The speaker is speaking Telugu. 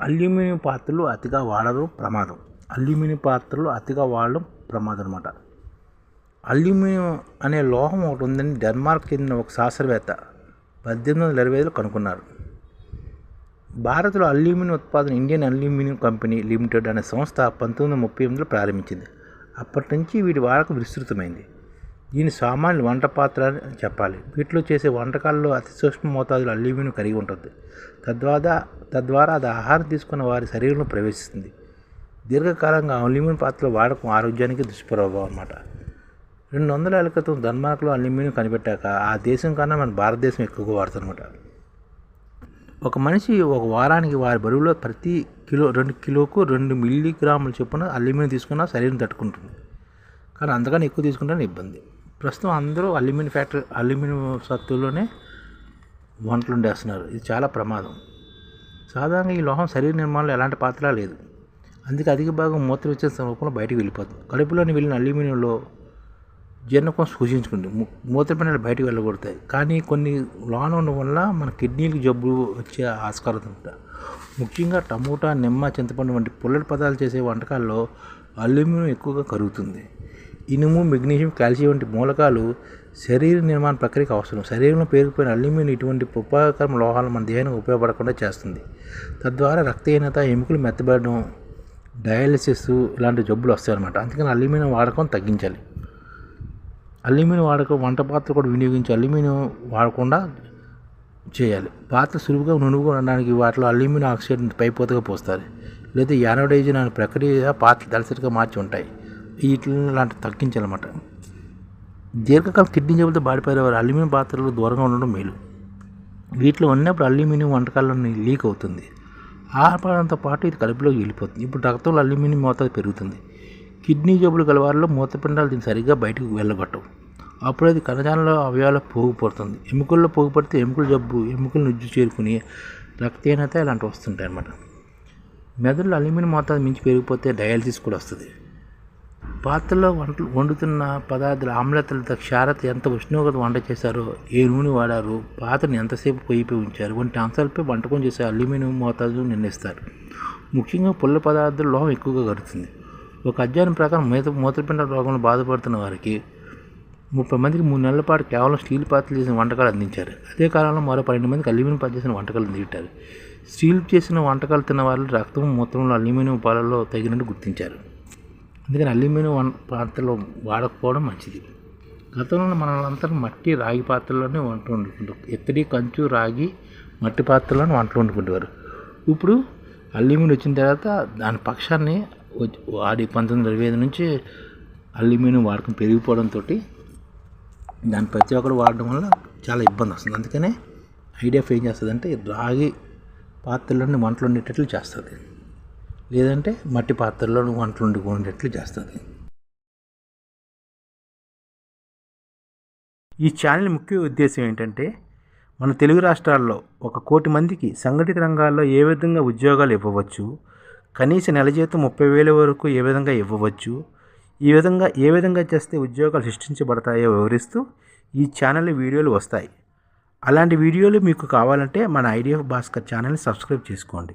అల్యూమినియం పాత్రలు అతిగా వాడడం ప్రమాదం. అల్యూమినియం పాత్రలు అతిగా వాడడం ప్రమాదం అనమాట అల్యూమినియం అనే లోహం ఒకటి ఉందని డెన్మార్క్ చెందిన ఒక శాస్త్రవేత్త పద్దెనిమిది వందల ఇరవై ఐదులో కనుక్కున్నారు. భారత్లో అల్యూమినియం ఉత్పాదన ఇండియన్ అల్యూమినియం కంపెనీ లిమిటెడ్ అనే సంస్థ పంతొమ్మిది వందల ముప్పై ఎనిమిదిలో ప్రారంభించింది. అప్పటి నుంచి వీటి వాడకం విస్తృతమైంది. దీని సామాన్య వంట పాత్ర అని చెప్పాలి. వీటిలో చేసే వంటకాల్లో అతి సూక్ష్మ మోతాదులో అల్యూమినియం కలిగి ఉంటుంది. తద్వారా తద్వారా అది ఆహారం తీసుకున్న వారి శరీరంలో ప్రవేశిస్తుంది. దీర్ఘకాలంగా అల్యూమినియం పాత్రలు వాడకం ఆరోగ్యానికి దుష్ప్రభావం అన్నమాట. రెండు వందల ఏళ్ళ క్రితం డెన్మార్క్లో అల్యూమినియం కనిపెట్టాక ఆ దేశం కన్నా మన భారతదేశం ఎక్కువగా వాడుతుందన్నమాట ఒక మనిషి ఒక వారానికి వారి బరువులో ప్రతి కిలో రెండు కిలోకు రెండు మిల్లీగ్రాముల చొప్పున అల్యూమినియం తీసుకున్నా శరీరం తట్టుకుంటుంది. కానీ అంతకన్నా ఎక్కువ తీసుకుంటే ఇబ్బంది. ప్రస్తుతం అందరూ అల్యూమినియం ఫ్యాక్టరీ అల్యూమినియం సత్తుల్లోనే వంటలు వండేస్తున్నారు ఇది చాలా ప్రమాదం. సాధారణంగా ఈ లోహం శరీర నిర్మాణంలో ఎలాంటి పాత్ర లేదు. అందుకే అధిక భాగం మూత్ర విచ్ఛేదన రూపంలో బయటికి వెళ్ళిపోతుంది. కడుపులోని వెళ్ళిన అల్యూమినియంలో జీర్ణకం సూచించుకుంది మూత్రపిండాలు బయటకు వెళ్ళగొడతాయి. కానీ కొన్ని లోన ఉండడం వల్ల మన కిడ్నీలకు జబ్బు వచ్చే ఆస్కారం ఉంటుంది ముఖ్యంగా టమోటా నిమ్మ చింతపండు వంటి పుల్లటి పదార్థాలు చేసే వంటకాల్లో అల్యూమినియం ఎక్కువగా కరుగుతుంది. ఇనుము మెగ్నీషియం కాల్షియం వంటి మూలకాలు శరీర నిర్మాణ ప్రక్రియకు అవసరం. శరీరంలో పేరుకుపోయిన అల్యూమినియం ఇటువంటి ఉపయోగకరమైన లోహాలు మన దేహానికి ఉపయోగపడకుండా చేస్తుంది. తద్వారా రక్తహీనత ఎముకలు మెత్తబడడం డయాలసిస్ ఇలాంటి జబ్బులు వస్తాయన్నమాట. అందుకని అల్యూమినియం వాడకం తగ్గించాలి. అల్యూమినియం వాడకం వంట పాత్ర కూడా వినియోగించి అల్యూమినియం వాడకుండా చేయాలి. పాత్ర సులువుగా నునువుగా ఉండడానికి వాటిలో అల్యూమినియం ఆక్సైడ్ పైపోతగా పోస్తారు. లేదా యానోడైజన్ అనే ప్రక్రియ పాత్ర దళసరిగా మార్చి ఉంటాయి. వీటిని లాంటి తగ్గించాలన్నమాట. దీర్ఘకాలం కిడ్నీ జబ్బులతో బాడిపోయే వారు అల్యూమినియం పాత్రలు దూరంగా ఉండడం మేలు. వీటిలో ఉన్నప్పుడు అల్యూమినియం వంటకాలని లీక్ అవుతుంది. ఆహారంతో పాటు ఇది కడుపులోకి వెళ్ళిపోతుంది. ఇప్పుడు రక్తంలో అల్యూమినియం మోతాదు పెరుగుతుంది. కిడ్నీ జబ్బులు గల వారిలో మూత్రపిండాలు దీన్ని సరిగ్గా బయటకు వెళ్ళగొట్టవు. అప్పుడు అది కణజాలంలో అవయవాల పోగుపడుతుంది ఎముకల్లో పోగుపడితే ఎముకల జబ్బు ఎముకలు నుజ్జు చేరుకుని రక్తహీనత ఇలాంటివి వస్తుంటాయి అన్నమాట మెదడులో అల్యూమినియం మోతాదు మించి పెరిగిపోతే డయాలసిస్ కూడా వస్తుంది. పాత్రలో వంటలు వండుతున్న పదార్థాల ఆమ్లతలతో క్షారత ఎంత ఉష్ణోగ్రత వంట చేశారో ఏ నూనె వాడారు పాత్రను ఎంతసేపు పొయ్యిపై ఉంచారు వంటి అంశాలపై వంటకం చేసే అల్యూమినియం మోతాదు నిర్ణయిస్తారు. ముఖ్యంగా పుల్ల పదార్థాలు లోహం ఎక్కువగా కడుతుంది ఒక అధ్యయనం ప్రకారం మూత మూత్రపిండ రోగంలో బాధపడుతున్న వారికి ముప్పై మందికి మూడు నెలల పాటు కేవలం స్టీల్ పాత్రలు చేసిన వంటకాలు అందించారు. అదే కాలంలో మరో పన్నెండు మందికి అల్యూమినియం పాత్ర చేసిన వంటకాలు అందించారు. స్టీల్ చేసిన వంటకాలు తిన్న వాళ్ళు రక్తం మూత్రంలో అల్యూమినియం పాలలో తగినట్టు గుర్తించారు. అందుకని అల్యూమినియం పాత్రలు పాత్రలో వాడకపోవడం మంచిది. గతంలో మనందరం మట్టి రాగి పాత్రలోనే వంట వండుకుంటాం. ఎత్తడి కంచు రాగి మట్టి పాత్రలోనే వంటలు వండుకుంటేవారు ఇప్పుడు అల్యూమినియం వచ్చిన తర్వాత దాని పక్షాన్ని వాడి పంతొమ్మిది ఇరవై ఐదు నుంచి అల్యూమినియం వాడకం పెరిగిపోవడంతో దాని ప్రతి ఒక్కరు వాడడం వల్ల చాలా ఇబ్బంది వస్తుంది. అందుకనే ఐడియా ఏం చేస్తుందంటే రాగి పాత్రలోని వంటలు వండేటట్లు చేస్తుంది. లేదంటే మట్టి పాత్రలో వంటలు వండుకునేటట్లు చేస్తుంది. ఈ ఛానల్ ముఖ్య ఉద్దేశం ఏంటంటే మన తెలుగు రాష్ట్రాల్లో ఒక కోటి మందికి సంఘటిత రంగాల్లో ఏ విధంగా ఉద్యోగాలు ఇవ్వవచ్చు కనీస నెల జీతం ముప్పై వేల వరకు ఏ విధంగా ఇవ్వవచ్చు ఈ విధంగా ఏ విధంగా చేస్తే ఉద్యోగాలు సృష్టించబడతాయో వివరిస్తూ ఈ ఛానల్ వీడియోలు వస్తాయి. అలాంటి వీడియోలు మీకు కావాలంటే మన ఐడిఎఫ్ భాస్కర్ ఛానల్ని సబ్స్క్రైబ్ చేసుకోండి.